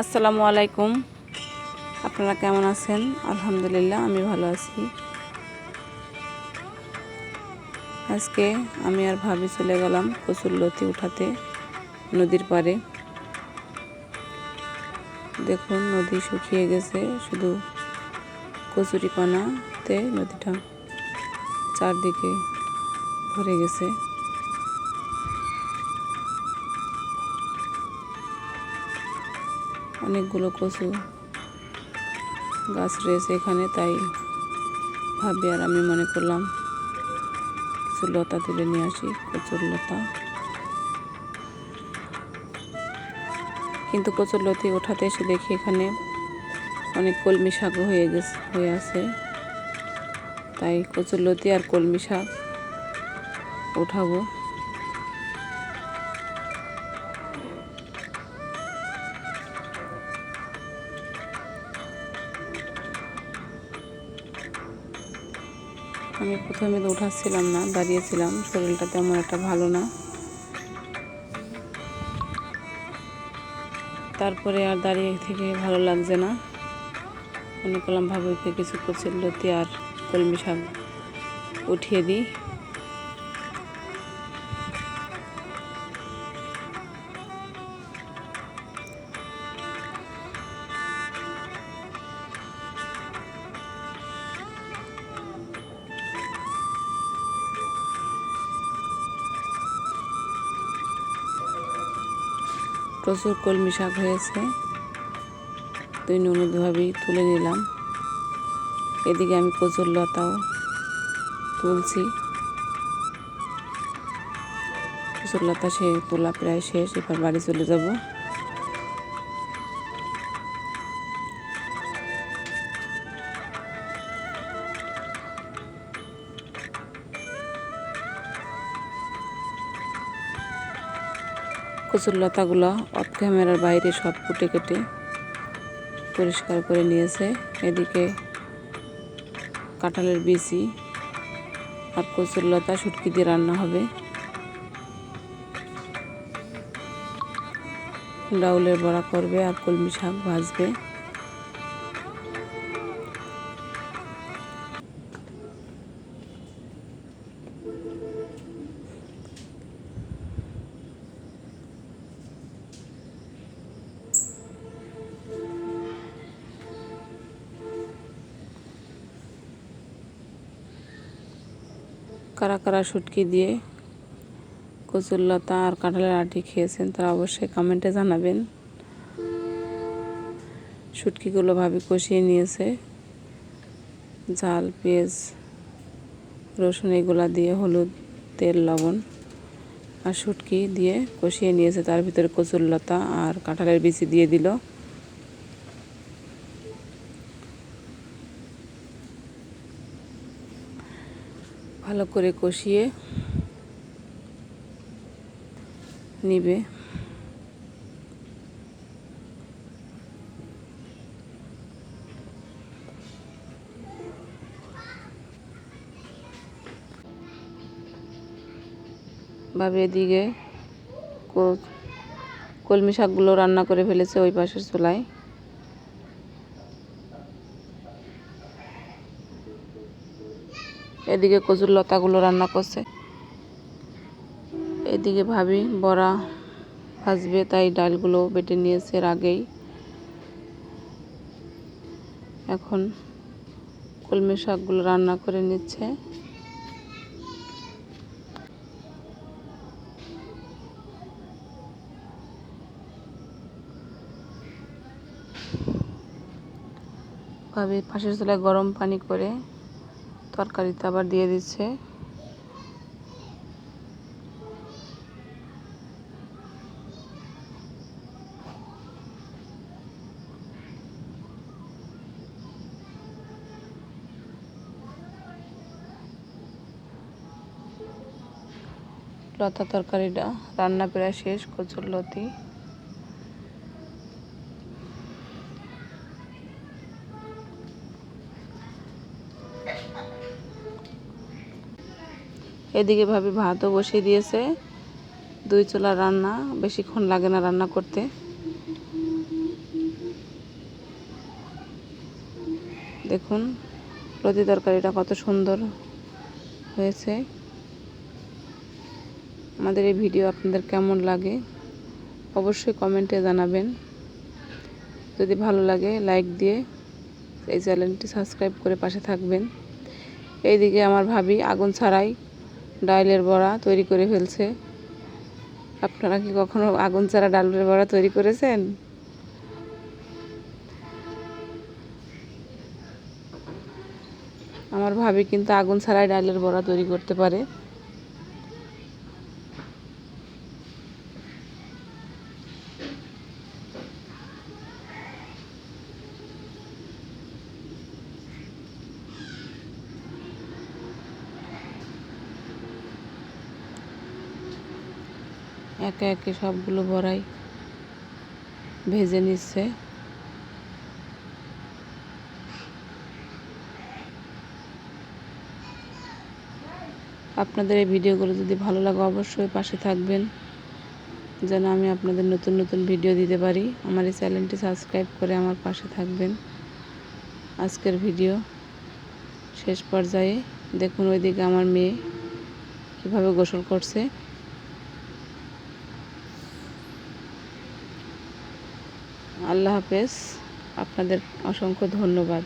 আসসালামু আলাইকুম। আপনারা কেমন আছেন? আলহামদুলিল্লাহ, আমি ভালো আছি। আজকে আমি আর ভাবি চলে গেলাম কচুর লতি উঠাতে নদীর পারে দেখুন, নদী শুকিয়ে গেছে, শুধু কচুরি পানাতে নদীটা চারদিকে ভরে গেছে। অনেকগুলো কচু গাছ রয়েছে এখানে, তাই ভাবি আর আমি মনে করলাম কিছু লতা তুলে নিয়ে আসি, কচুর লতা। কিন্তু কচুর লতি ওঠাতে এসে দেখি এখানে অনেক কলমি শাক হয়ে গেছে, হয়ে আছে। তাই কচুর লতি আর কলমি শাক উঠাবো আমি প্রথমে তো উঠাচ্ছিলাম না, দাঁড়িয়েছিলাম। শরীরটা তেমন একটা ভালো না। তারপরে আর দাঁড়িয়ে থেকে ভালো লাগছে না। মনে করলাম ভাবে কিছু কচুর লতি আর কলমি শাক উঠিয়ে দিই। প্রচুর কলমি শাক হয়েছে। দুই ননদভাবেই তুলে নিলাম। এদিকে আমি কচুর লতাও তুলছি। কচুর লতা সে তোলা প্রায় শেষ, এবার বাড়ি চলে যাব। কচুর লতাগুলো অফ ক্যামেরার বাইরে সব কুটে কেটে পরিষ্কার করে নিয়েছে। এদিকে কাঁঠালের বিচি আর কচুর লতা শুটকি দিয়ে রান্না হবে। ডাউলের বড়া করবে আর কলমি শাক ভাজবে। কারা কারা শুটকি দিয়ে কচুর লতা আর কাঁঠালের আটি খেয়েছেন তারা অবশ্যই কমেন্টে জানাবেন। শুটকিগুলো ভাবে কষিয়ে নিয়েছে। ঝাল, পেঁয়াজ, রসুন এগুলা দিয়ে হলুদ, তেল, লবণ আর শুটকি দিয়ে কষিয়ে নিয়েছে। তার ভিতরে কচুর লতা আর কাঁঠালের বিচি দিয়ে দিল। ভালো করে কষিয়ে নিবে। ভাবে এদিকে কলমি শাকগুলো রান্না করে ফেলেছে ওই পাশের চুলায়। এদিকে কচুর লতাগুলো রান্না করছে। এদিকে ভাবি বড়া ভাজবে, তাই ডালগুলো বেটে নিয়েছে এর আগেই। এখন কলমি শাকগুলো রান্না করে নিচ্ছে। ভাবি পাশের চুলায় গরম পানি করে তরকারিতে আবার দিয়ে দিচ্ছে। লতা তরকারিটা রান্না প্রায় শেষ কচুর লতি। এদিকে ভাবি ভাতও বসিয়ে দিয়েছে। দুই চোলা রান্না, বেশিক্ষণ লাগে না রান্না করতে। দেখুন প্রতি তরকারিটা কত সুন্দর হয়েছে। আমাদের এই ভিডিও আপনাদের কেমন লাগে, অবশ্যই কমেন্টে জানাবেন। যদি ভালো লাগে, লাইক দিয়ে এই চ্যানেলটি সাবস্ক্রাইব করে পাশে থাকবেন। এইদিকে আমার ভাবি আগুন ছাড়াই ডাইলের বড়া তৈরি করে ফেলছে। আপনারা কি কখনো আগুন ছাড়া ডালের বড়া তৈরি করেছেন? আমার ভাবি কিন্তু আগুন ছাড়াই ডালের বড়া তৈরি করতে পারে। একে একে সবগুলো বড়াই ভেজে নিচ্ছে। আপনাদের এই ভিডিওগুলো যদি ভালো লাগে অবশ্যই পাশে থাকবেন, যেন আমি আপনাদের নতুন নতুন ভিডিও দিতে পারি। আমার এই চ্যানেলটি সাবস্ক্রাইব করে আমার পাশে থাকবেন। আজকের ভিডিও শেষ পর্যায়ে দেখুন ওইদিকে আমার মেয়ে কীভাবে গোসল করছে। আল্লাহ হাফেজ। আপনাদের অসংখ্য ধন্যবাদ।